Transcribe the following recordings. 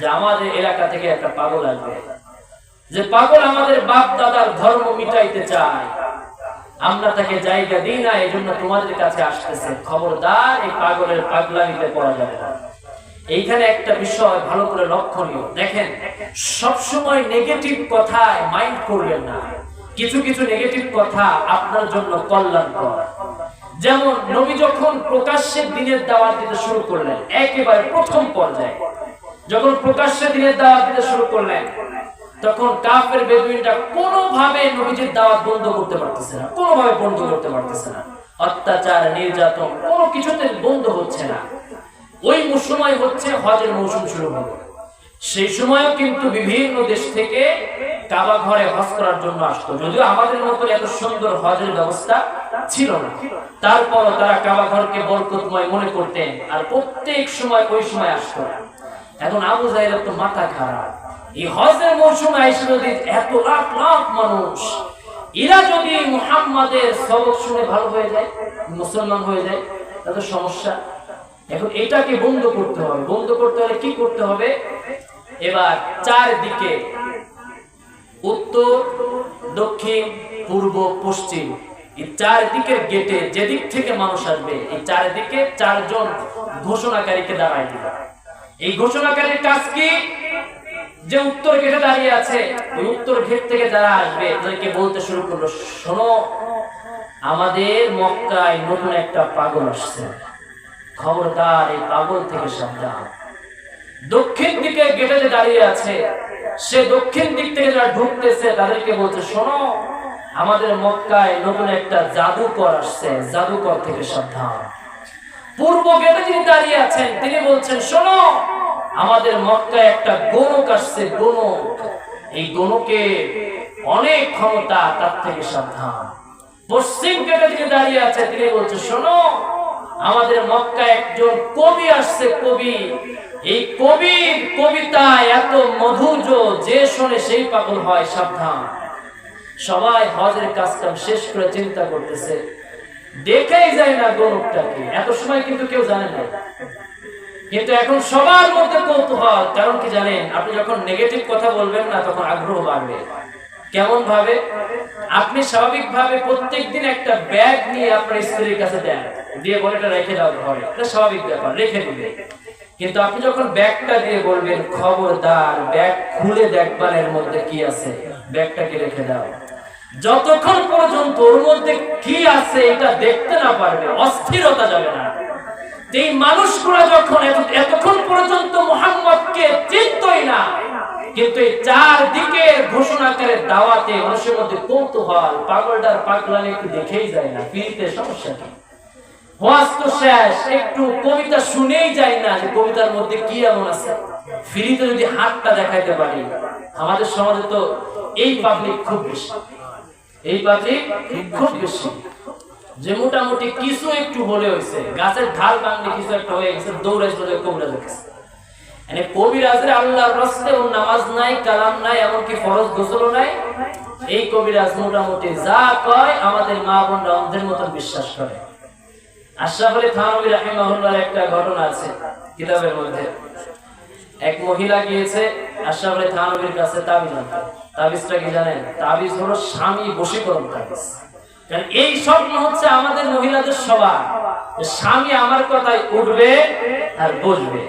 যে আমাদের এলাকা থেকে একটা পাগল আসবে। যে পাগল আমাদের বাপ দাদার ধর্ম মিটাইতে চায়। আমরা তাকে জায়গা দিই না এই জন্য তোমাদের কাছে আসতেছে। খবরদার, এই পাগলের পাগলামিতে পড়া যাবে না। এইখানে একটা বিষয় ভালো করে লক্ষণীয়। দেখেন সব সময় নেগেটিভ কথায় মাইন্ড করবেন না। কিছু কিছু নেগেটিভ কথা আপনার জন্য কল্যাণকর। যেমন, নবী যখন প্রকাশ্যে দিনের দাওয়াত দিতে শুরু করলেন, একেবারে প্রথম পর্যায়ে। যখন প্রকাশ্যে দিনের দাওয়াত দিতে শুরু করলেন, তখন কাফের বেদুইনটা কোনোভাবে নবীজির দাওয়াত বন্ধ করতে পারতেছে না, কোনোভাবে বন্ধ করতে পারতেছে না। অত্যাচার, নির্যাতন, কোনো কিছুতে বন্ধ হচ্ছে না। ওই সময় হচ্ছে হজের মৌসুম শুরু হবে। সেই সময়ও কিন্তু বিভিন্ন দেশ থেকে কাবা ঘরে হজ করার জন্য আসতো। যদিও আমাদের মতো এত সুন্দর হজের ব্যবস্থা ছিল না। তারপরও তারা কাবা ঘরকে বরকতময় মনে করতেন, আর প্রত্যেক সময় ওই সময় আসতো এখন আবু জাহেলের তো মাথা খারাপ। এই হজের মৌসুমে আইসে এত লাখ লাখ মানুষ, এরা যদি মুহাম্মাদের সবক শুনে ভালো হয়ে যায়, মুসলমান হয়ে যায় তাদের সমস্যা। এখন এটাকে বন্ধ করতে হবে। বন্ধ করতে হলে কি করতে হবে? এবার চারদিকে উত্তর, দক্ষিণ, পূর্ব, পশ্চিম। এই চারদিকের গেটে যেদিক থেকে মানুষ আসবে, এই চারদিকে চারজন ঘোষণাকারীকে দাঁড়ায় দিবে। এই ঘোষণাকারীর কাজ কি? যে উত্তর গেটে দাঁড়িয়ে আছে, ওই উত্তর গেট থেকে যারা আসবে, তাদেরকে বলতে শুরু করল, শোনো, আমাদের মক্কায় নতুন একটা পাগল আসছে। খবরদার এই পাগল থেকে সাবধান। দক্ষিণ দিকে গেটে যে দাঁড়িয়ে আছে, সে দক্ষিণ দিক থেকে যারা ঢুকতেছে, তাদেরকে বলছে, শোনো, আমাদের মক্কায় নতুন একটা জাদুকর আসছে, জাদুকর থেকে সাবধান। পূর্ব গেটে যিনি দাঁড়িয়ে আছেন, তিনি বলছেন, শোনো, আমাদের মক্কায় একটা গণক আসছে গণক এই গণকে অনেক ক্ষমতা, তার থেকে সাবধান। পশ্চিম গেটে যিনি দাঁড়িয়ে আছে তিনি বলছে শোনো, আমাদের মক্কায় একজন কবি আসছে, কবি। এই কবির কবিতা এত মধুজ যে শোনে সেই পাগল হয়, সাবধান। সবাই হজের কাজ কাম শেষ করে চিন্তা করতেছে দেখেই যায় না গরুটাকে এত সময় কিন্তু কেউ জানে না। কিন্তু এখন সবার মধ্যে কৌতূহল। কারণ কি জানেন, আপনি যখন নেগেটিভ কথা বলবেন না, তখন আগ্রহ বাড়বে। কেমন ভাবে? আপনি একটা ব্যাগ নিয়ে আপনার স্ত্রীর কাছে দেন। দিয়ে বলে রেখে দাও ঘরে। এটা স্বাভাবিক ব্যাপার, রেখে দিবে। কিন্তু আপনি যখন ব্যাগটা দিয়ে বলবেন, খবরদার ব্যাগ খুলে দেখবার এর মধ্যে কি আছে? ব্যাগটাকে রেখে দাও। যতক্ষণ পর্যন্ত ওর মধ্যে কি আছে এটা দেখতে না পারবে, অস্থিরতা যাবে না। এই মানুষগুলো যখন এতক্ষণ পর্যন্ত মোহাম্মদকে চিনতই না, কিন্তু এই চারদিকে ঘোষণাকারে দাওয়াতে মানুষের মধ্যে কৌতূহল, পাগলটার পাগলামি একটু দেখেই যায় না, ফিরিতে সমস্যা কি? ওয়াজ তো শেষ, একটু কবিতা শুনেই যায় না যে কবিতার মধ্যে কি এমন আছে। ফ্রিতে যদি হাতটা দেখাইতে পারি, আমাদের সমাজে তো এই পাবলিক খুব বেশি। এই পাবলিক খুব বেশি। যে মোটামুটি কিছু একটু হলে হয়েছে, গাছের ঢাল কিছু একটা হয়ে গেছে গেছে মানে কবিরাজের আল্লাহর নামাজ নাই, কালাম নাই, এমনকি ফরজ নাই। এই কবিরাজ মোটামুটি যা কয়, আমাদের মা বোনরা অন্ধের মতন বিশ্বাস করে। আশরাফ আলী রাহিমাহুল্লাহর একটা ঘটনা আছে কিতাবের মধ্যে। এক মহিলা গিয়েছে, আশরাফ আলী থানবীর কাছে তাবিজ আনতে। তাবিজটা কি জানেন? তাবিজ হলো স্বামী বশীকরণ তাবিজ। এই স্বপ্ন হচ্ছে আমাদের মহিলাদের সবার। স্বামী আমার কথায় উঠবে আর বসবে।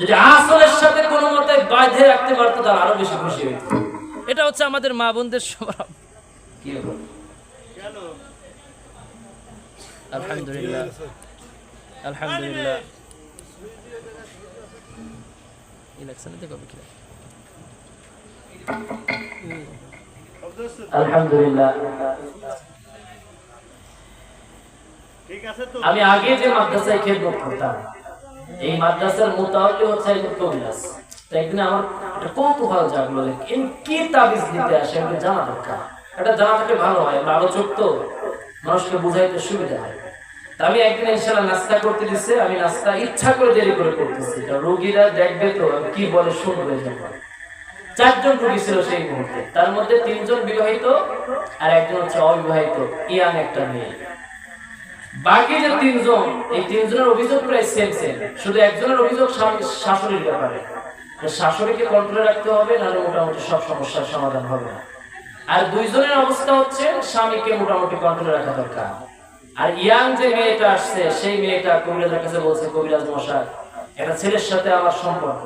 যদি আসলের সাথে কোনো মতে বাঁধে রাখতে পারতো, তাহলে আরও বেশি খুশি হইত। এটা হচ্ছে আমাদের মা বোনদের স্বভাব। কি আলহামদুলিল্লাহ। আলহামদুলিল্লাহ। ইলেকশনে কবে কি আলহামদুলিল্লাহ। আমি আগে যে মাদ্রাসায় খেদমত করতাম এই মাদ্রাসার মোতাবলি হচ্ছে একজন কবিরাজ। তো একদিন আমার একটা কৌতূহল জাগলো কি তাবিজ দিতে আসে জানা দরকার। এটা জানা থাকলে ভালো হয় আমরা আলোচক তো মানুষকে বুঝাইতে সুবিধা হয়। আমি একদিন ইনশাল্লাহ নাস্তা করতে দিচ্ছে আমি নাস্তা ইচ্ছা করে দেরি করে করতেছি রোগীরা দেখবে তো কি বলে শুনবে চারজন রোগী ছিল সেই মুহূর্তে। তার মধ্যে তিনজন বিবাহিত আর একজন হচ্ছে অবিবাহিত, ইয়াং একটা মেয়ে। বাকি যে তিনজন, এই তিনজনের অভিযোগ প্রায় সেম সেম শুধু একজনের অভিযোগ শাশুড়ির ব্যাপারে। শাশুড়িকে কন্ট্রোলে রাখতে হবে, নাহলে মোটামুটি সব সমস্যার সমাধান হবে না। আর দুইজনের অবস্থা হচ্ছে, স্বামীকে মোটামুটি কন্ট্রোলে রাখা দরকার। আর ইয়াং যে মেয়েটা আসছে, সেই মেয়েটা কবিরাজের কাছে বলছে, কবিরাজ মশাই, একটা ছেলের সাথে আমার সম্পর্ক।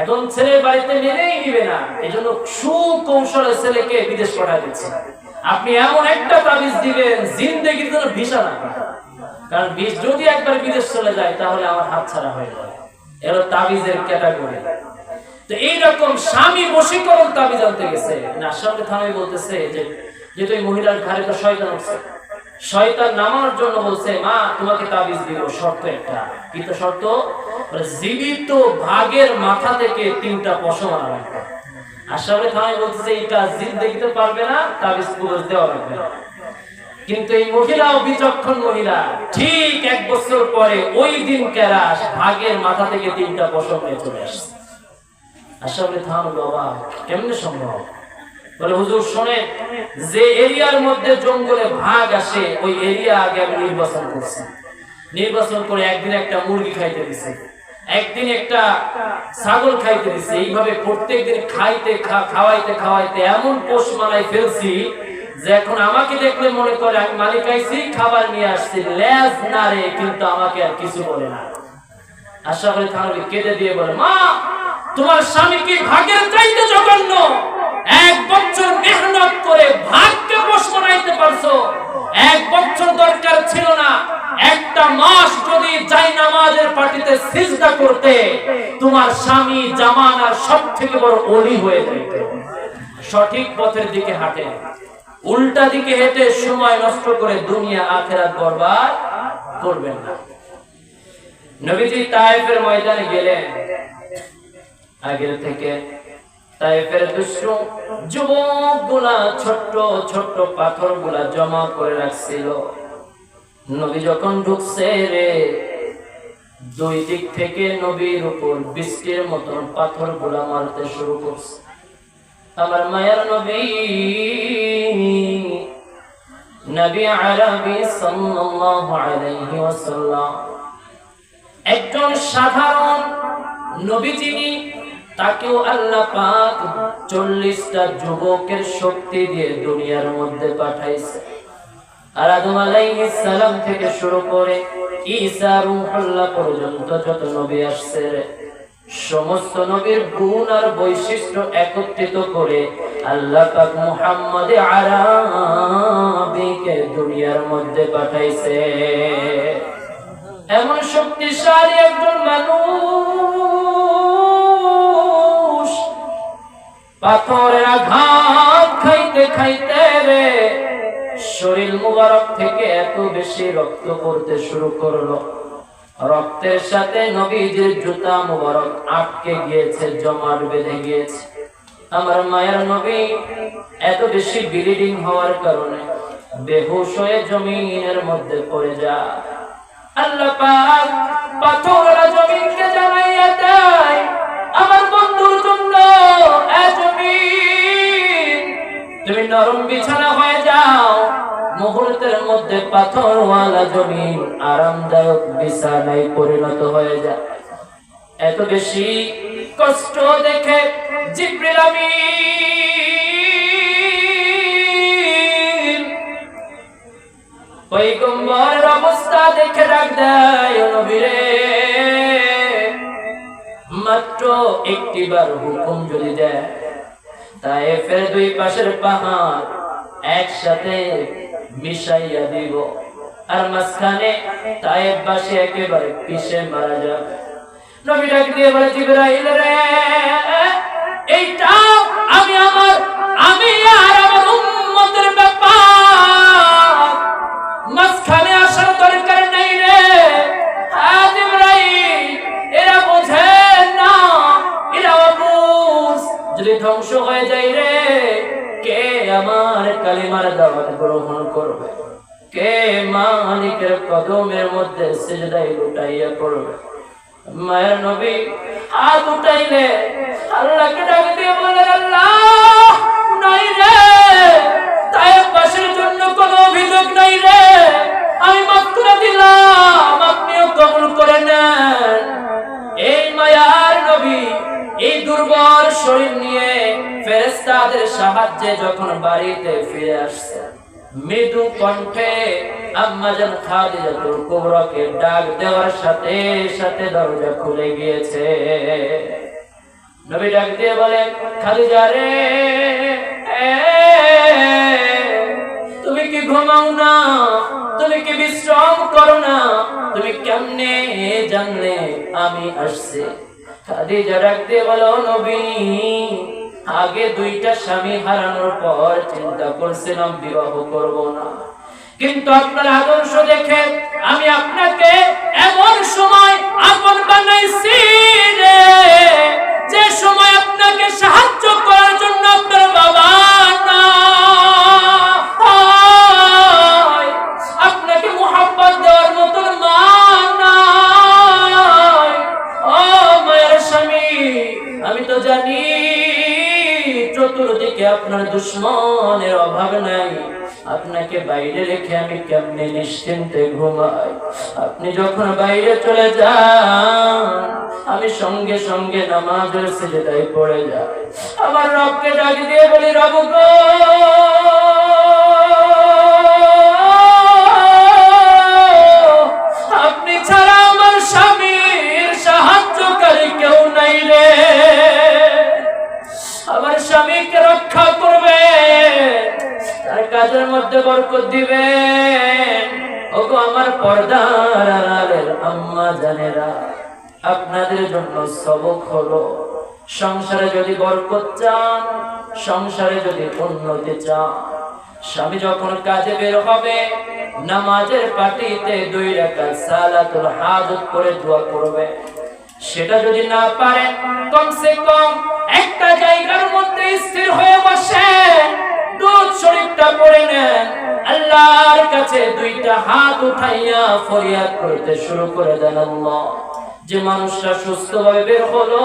এখন ছেলের বাড়িতে মেনেই নিবে না। এই জন্য সুকৌশলে ছেলেকে বিদেশ পাঠায় দিচ্ছে। আপনি এমন একটা তাবিজ দিবেন, জিন্দেগির জন্য ভিসা না কারণ বিষ যদি একবার বিদেশ চলে যায়, তাহলে আমার হাত ছাড়া হয়ে যায় এর তাবিজের ক্যাটাগরি। তো এইরকম স্বামী বশীকরণ তাবিজ আনতে গেছে। নাসামকে থানায় বলতেছে যে এই মহিলার ঘরে তো শয়তান উঠছে শয়তান নামার জন্য বলছে, মা, তোমাকে তাবিজ দিব। শর্ত একটা। কি তো শর্ত জীবিত ভাগের মাথা থেকে তিনটা পশম আনা লাগবে। আশরাফে থানায় বলতেছে এইটা জিন্দেগিতে পারবে না, তাবিজ পুরুষ দেওয়া লাগবে কিন্তু এই মহিলা বিচক্ষণ মহিলা। ঠিক এক বছর পরে ওই দিন কেরাস ভাগের মাথা থেকে তিনটা পশম নিয়ে চলে আসছে। আসলে থাম বাবা, কেমনে সম্ভব? বলে হুজুর শোনে, যে এরিয়ার মধ্যে জঙ্গলে ভাগ আসে, ওই এরিয়া আগে আমি নির্বাচন করছি। নির্বাচন করে একদিন একটা মুরগি খাইতে দিছে, একদিন একটা ছাগল খাইতে দিছে। এইভাবে প্রত্যেকদিন খাইতে খাওয়াইতে খাওয়াইতে এমন পোষ মালাই ফেলছি যে এখন আমাকে দেখলে মনে করে আমি মালিক আইছি, খাবার নিয়ে আসছি, লেজ না রে, কিন্তু আমাকে আর কিছু বলে না। আশা করি থানবি কেঁদে দিয়ে বলে, মা তোমার স্বামী কি ভাগের চাইতে জঘন্য। এক বছর মেহনত করে ভাগকে বস বানাইতে পারছ। এক বছর দরকার ছিল না। একটা মাস যদি যাই নামাজের পার্টিতে সিজদা করতে, তোমার স্বামী জামানার সব থেকে বড় অলি হয়ে যাইত। সঠিক পথের দিকে হাঁটে। উল্টা দিকে হেঁটে সময় নষ্ট করে দুনিয়া আখেরাত বরবাদ করবেন না। নবীজি তায়েফের ময়দানে গেলেন। আগের থেকে। তায়েফের দুষ্ট যুবকগুলা ছোট্ট ছোট্ট পাথরগুলা জমা করে রাখছিল। নবী যখন ঢুকছে রে, দুই দিক থেকে নবীর উপর বৃষ্টির মতন পাথরগুলা মারতে শুরু করছে। আমার মায়ের নবী নবী আরবি সাল্লাল্লাহু একজন সাধারণ নবী যিনি তাকেও আল্লাহ পাক চল্লিশটা যুবকের শক্তি দিয়ে দুনিয়ার মধ্যে পাঠাইছে। আর আদম আলাইহিস থেকে শুরু করে ঈসা পর্যন্ত যত নবী আসছে সমস্ত নবীর গুণ আর বৈশিষ্ট্য একত্রিত করে আল্লাহ পাক মুহাম্মদ আরাবিকে দুনিয়ার মধ্যে পাঠাইছে। এমন শক্তিশালী একজন মানুষ পাথরের আঘাত খাইতে খাইতে রে, শরীর মুবারক থেকে এত বেশি রক্ত পড়তে শুরু করল। রক্তের সাথে নবীজির জুতা মুবারক আটকে গিয়েছে, জমাট বেঁধে গিয়েছে। আমার মায়ের নবী এত বেশি ব্লিডিং হওয়ার কারণে বেহুশ হয়ে জমিনের মধ্যে পড়ে যায়। আল্লাহ পাক পাথররা জমিনকে জানাইয়া দেয়। আমার বন্ধুর তুমি নরম বিছানা হয়ে যাও, মুহূর্তের মধ্যে পাথরওয়ালা জমিন আরামদায়ক বিছানায় পরিণত হয়ে যায়। এত বেশি কষ্ট দেখে জিব্রিল আমিন পৈগম্বরের অবস্থা দেখে ডাক দেয় নবীরে! মাত্র একটিবার হুকুম যদি দেয় দুই পাশের পাহাড় একসাথে মিশাইয়া দিব। আর মাঝখানে বাসে একেবারে মারা যাবে। এইটা আমি আমার, আমি ধ্বংস হয়ে যায় রে। কে আমার কালিমার দাওয়াত গ্রহণ করবে? কে মালিকের কদমের মধ্যে সেজদাই লুটাইয়া করবে মায়ের নবী হাত উঠাইলে আল্লাহকে ডাক দিয়ে বলেন আল্লাহ, নাই রে। তাই পাশের জন্য কোনো অভিযোগ নাই রে। আমি মাফ করে দিলাম, আপনিও কবুল করে নেন। এই মায়ার নবী, এই দুর্বল শরীর নিয়ে ফেরেস্তাদের সাহায্যে যখন বাড়িতে ফিরে আসছে, মৃদু কণ্ঠে আম্মাজান খাদিজাতুল কুবরাকে ডাক দেওয়ার সাথে সাথে দরজা খুলে গিয়েছে। নবী ডাক দিয়ে বলেন, খাদিজা রে তুমি কি ঘুমাও না? তুমি কি বিশ্রাম করো না? তুমি কেমনে জানলে আমি আসছি? খাদিজা ডাক দিয়ে বলো, নবী, আগে দুইটা স্বামী হারানোর পর চিন্তা করছিলাম বিবাহ করব না। কিন্তু আপনার আদর্শ দেখে আমি আপনাকে এমন সময় আপন বানাইছি। কেমনে নিশ্চিন্তে ঘুমাই আপনি যখন বাইরে চলে যান, আমি সঙ্গে সঙ্গে নামাজের সিলেটাই পড়ে যাই। আমার রবকে ডাক দিয়ে বলি, রবু গো সবক হলো। সংসারে যদি বরকত চান, সংসারে যদি উন্নতি চান। স্বামী যখন কাজে বের হবে, নামাজের পাটিতে দুই রাকাত সালাতুল হাজত করে দোয়া করবে। সেটা যদি না পারেন, কমসে কম একটা জায়গার মধ্যে স্থির হয়ে বসে দুধ শরীফটা পড়ে নেন। আল্লাহর কাছে দুইটা হাত উঠাইয়া ফরিয়াদ করতে শুরু করে দেন আল্লাহ। যে মানুষটা সুস্থভাবে বের হলো,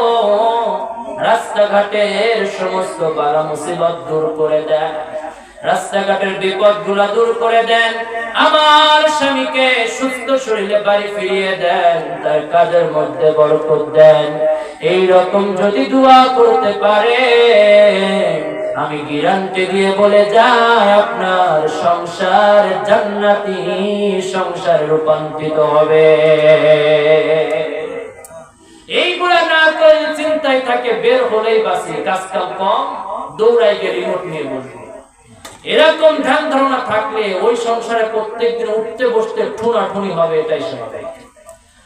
রাস্তাঘাটের সমস্ত বালা মুসিবত দূর করে দেয় রাস্তাঘাটের বিপদগুলা দূর করে দেন। আমার স্বামীকে সুস্থ শরীরে বাড়ি ফিরিয়ে দেন, তার কাজের মধ্যে বরকত দেন। এই রকম যদি দোয়া করতে পারে, আমি গিরান্টি দিয়ে বলে যাই, আপনার সংসার জান্নাতি সংসার রূপান্তরিত হবে। এইগুলা না করে চিন্তায় থাকে, বের হলেই কম দৌড়াই গিয়ে রিমোট নিয়ে বসবো। এরকম ধ্যান ধারণা থাকলে ওই সংসারে প্রত্যেকদিন উঠতে বসতে ঠুনা ঠুনি হবে, এটাই স্বাভাবিক।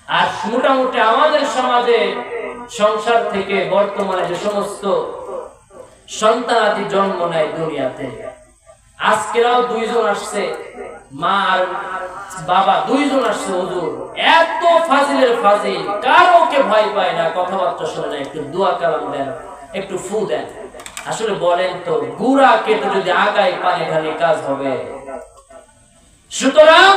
আর মোটামুটি আমাদের সমাজে সংসার থেকে বর্তমানে যে সমস্ত সন্তানাদি জন্ম নেয় দুনিয়াতে আজকেরাও দুইজন আসছে, মা আর বাবা দুইজন আসছে, হুজুর। এত ফাজিলের ফাজিল কারোকে ভয় পায় না, কথাবার্তা শোনে না, একটু দোয়া কালাম দেন, একটু ফু দেন। আসলে বলেন তো, গুড়া কেটে যদি আগায় পানি ঢালি কাজ হবে। সুতরাং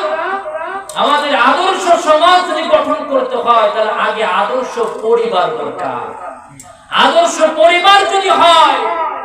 আমাদের আদর্শ সমাজ যদি গঠন করতে হয়, তাহলে আগে আদর্শ পরিবার দরকার। আদর্শ পরিবার যদি হয়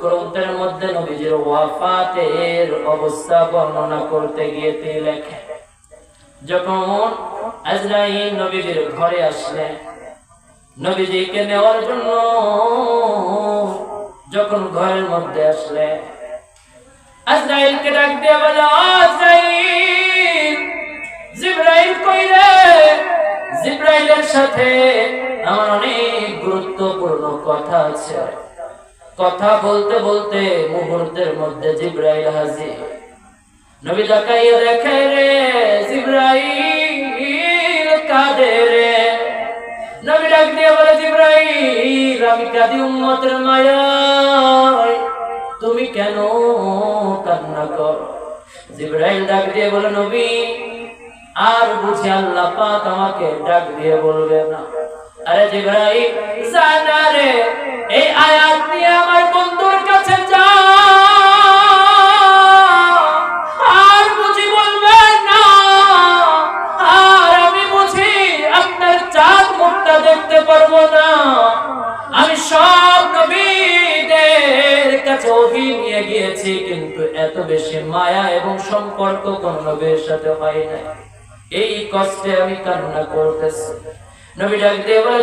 গ্রন্থের মধ্যে নবীজির ওয়াফাতের অবস্থা বর্ণনা করতে গিয়ে যখন আজরাইল নবীজির ঘরে নবীজিকে নেওয়ার জন্য যখন ঘরের মধ্যে আসলে আজরাইলকে ডাক দিয়ে বলে জিব্রাইল কই রে? জিব্রাইলের সাথে আমার অনেক গুরুত্বপূর্ণ কথা আছে। কথা বলতে বলতে মুহূর্তের মধ্যে জিব্রাইল হাজির। নবী তাকাইয়া দেখে রে, জিব্রাইল কাঁদে রে। নবী ডাক দিয়ে বলে, জিব্রাইল, আমি কাঁদি উম্মতের মায়ায়। তুমি কেন কান্না কর? জিব্রাইল ডাক দিয়ে বলে, নবী, আর বুঝে আল্লাহ পাক আমাকে ডাক দিয়ে বলবে না। আরে জিব্রাইল, জানা রে, এই আয়াত নিয়ে আমার বন্ধুর কাছে যা। আর বুঝি না। আর আমি বুঝি আপনার চাঁদ মুখটা দেখতে পারব না। আমি সব নবীদের কাছে ওহি নিয়ে গিয়েছি, কিন্তু এত বেশি মায়া এবং সম্পর্ক কোন নবীর সাথে হয় না এই কষ্টে আমি কান্না করতেছি। নবী ডাক বলে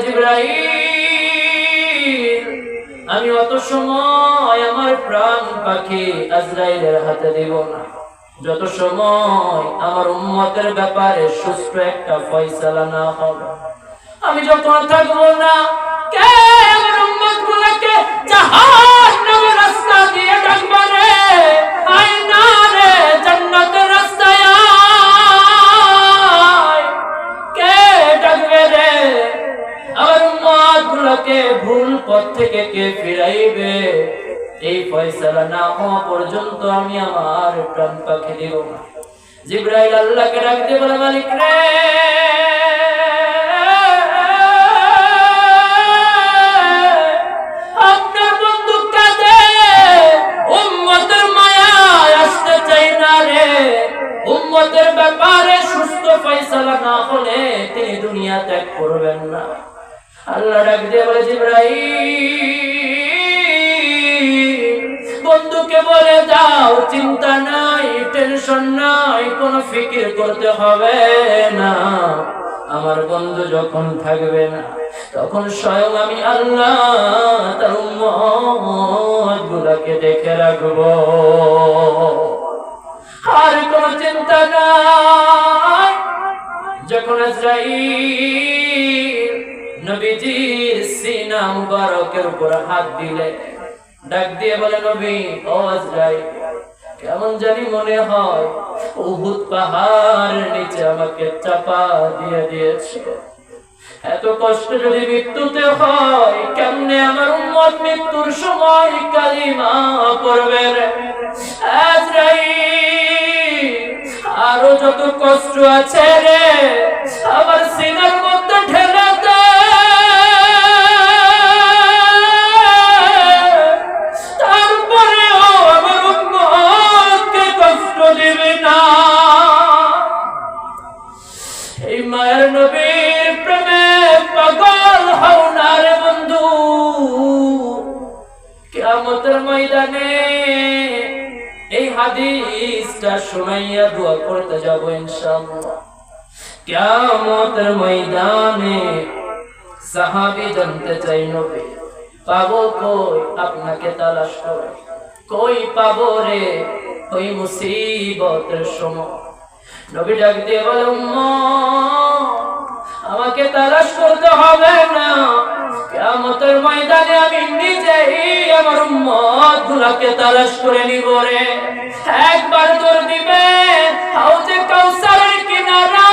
আমি অত সময় আমার প্রাণ পাখি আজরাইলের হাতে দিব না। যত সময় আমার উম্মতের ব্যাপারে সুস্থ একটা ফয়সালা না হবে। আমি যখন থাকব না, কে আমার উম্মত গুলোকে জাহান্নামের রাস্তা দিয়ে ডাকবা? আমার উম্মত ভুল পথ থেকে কে ফিরাইবে? এই ফয়সালা না হওয়া পর্যন্ত আমি আমার প্রাণ পাখি দিব না। জিব্রাইল আল্লাহকে ডাকতে বলে, মালিক রে! বন্ধু কাঁদে উম্মতের মায়ায় আসতে চাই না রে। উম্মতের ব্যাপারে সুস্থ ফয়সালা না হলে তিনি দুনিয়া ত্যাগ করবেন না। আল্লাহ ডাক দিয়ে বলে, জিব্রাইল, বন্ধুকে বলে দাও, চিন্তা নাই, টেনশন নাই, কোনো ফিকির করতে হবে না। আমার বন্ধু যখন থাকবে না, তখন স্বয়ং আমি আল্লাহ, তার গুলাকে দেখে রাখব। আর কোনো চিন্তা নাই। যখন আজরাইল নবীজির উপর হাত দিলে, ডাক দিয়ে বলে, নবী কেমন জানি মনে হয় পাহাড়ের নিচে আমাকে চাপা দিয়ে দিয়েছে। এত কষ্ট যদি মৃত্যুতে হয়, কেমনে আমার উম্মত মৃত্যুর সময় কালিমা পড়বে আরও যত কষ্ট আছে রে কিয়ামতের ময়দানে সাহাবী জানতে চাই নবী, পাবো কই আপনাকে তালাশ করে? কই পাবো রে ওই মুসিবতের সময়? নবী ডাক দিয়ে বলে আমাকে তালাশ করতে হবে না। কিয়ামতের ময়দানে আমি নিজেই আমার উম্মত গুলাকে তালাশ করে নিব রে। একবার দৌড় দিবে, হাউজে কাউসারের কিনারা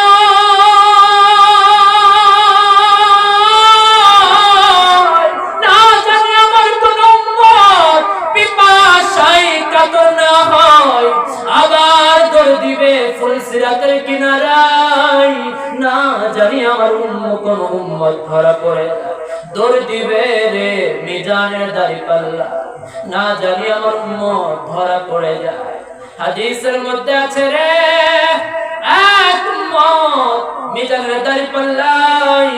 দিবে ফুলসিরাতের কিনারায়। না জানি আমার উম্ম কোন উম্মত ধরা পড়ে দৌড় দিবে রে মিজানের দাড়ি পাল্লা। না জানি আমার উম্মত ধরা পড়ে যায়। হাদিসের মধ্যে আছে রে, এক উম্মত মিজানের দাড়ি পাল্লাই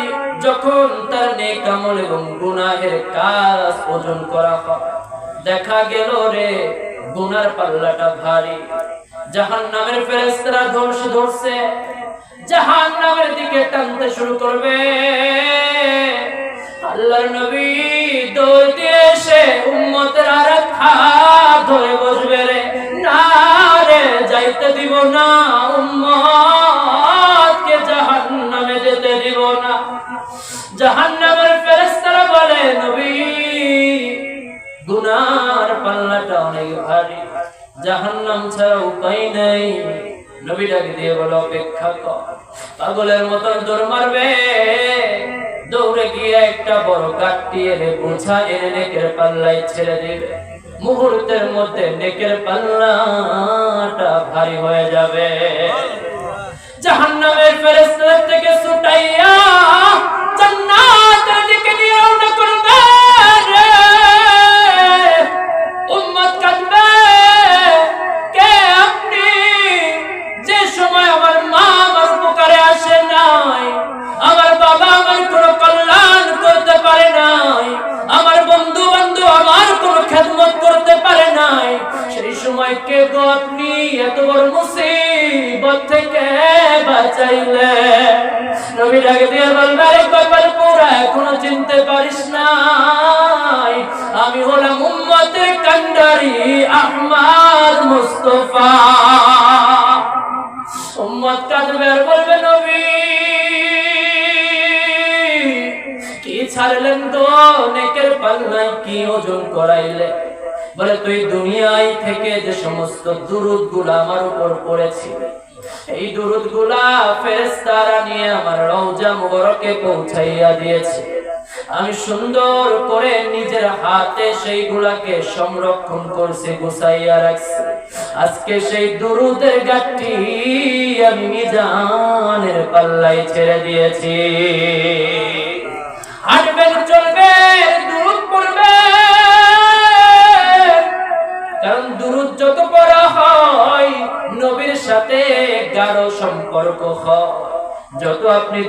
যখন তার নেক আমল এবং গুনাহের কাজ ওজন করা হয়, দেখা গেল রে গুনার পাল্লাটা ভারী। জাহান নামের ফেরেস্তারা ধর্ষ ধরছে। জাহান নামের দিকে টানতে শুরু করবে। আল্লাহর নবী দৌড় দিয়ে এসে উম্মতের আর ধরে বসবে রে। না রে, যাইতে দিব না। উম্মতকে জাহান নামে যেতে দিব না। জাহান নামের ফেরেস্তারা বলে, নবী গুনার পাল্লাটা অনেক ভারী। জাহান্নাম ছাড়া উপায় নেই। নবী ডাকে দিয়ে বলো, অপেক্ষা কর। পাগলের মতন দৌড় মারবে। দৌড়ে গিয়ে একটা বড় কাঠটি এনে বোঝা এনে নেকের পাল্লায় ছেড়ে দিবে। মুহূর্তের মধ্যে নেকের পাল্লাটা ভারী হয়ে যাবে। জাহান্নামের ফেরেশতাদের থেকে ছুটাইয়া জান্নাতের উম্মতকে নিয়ে রওনা করবেন সময় গো আপনি? এত বড় মুসিবত থেকে বাঁচাইলে। নবী ডাকে দিয়ে বলবে, আরে পুরা এখনও চিনতে পারিস নাই। আমি হলাম উম্মতের কান্ডারি আহমদ মুস্তফা। উম্মত কাঁদবে আর বলবে, নবী, কি ছাড়লেন তো নেকের পাল্লাই কি ওজন করাইলে? বলে, তুই দুনিয়ায় থেকে যে সমস্ত দুরুদগুলা আমার উপর পড়েছি, এই দুরুদগুলা ফেরেস্তারা নিয়ে আমার রওজা মুবারকে পৌঁছাইয়া দিয়েছে। আমি সুন্দর করে নিজের হাতে সেইগুলাকে সংরক্ষণ করছি, গুছাইয়া রাখছি। আজকে সেই দুরুদের গাঠি আমি মিজানের পাল্লাই ছেড়ে দিয়েছি। হাঁটবেন চলবে কারণ দুরুদ যত পড়া হয় নবীর সাথে কারও সম্পর্ক হয়। যত আপনি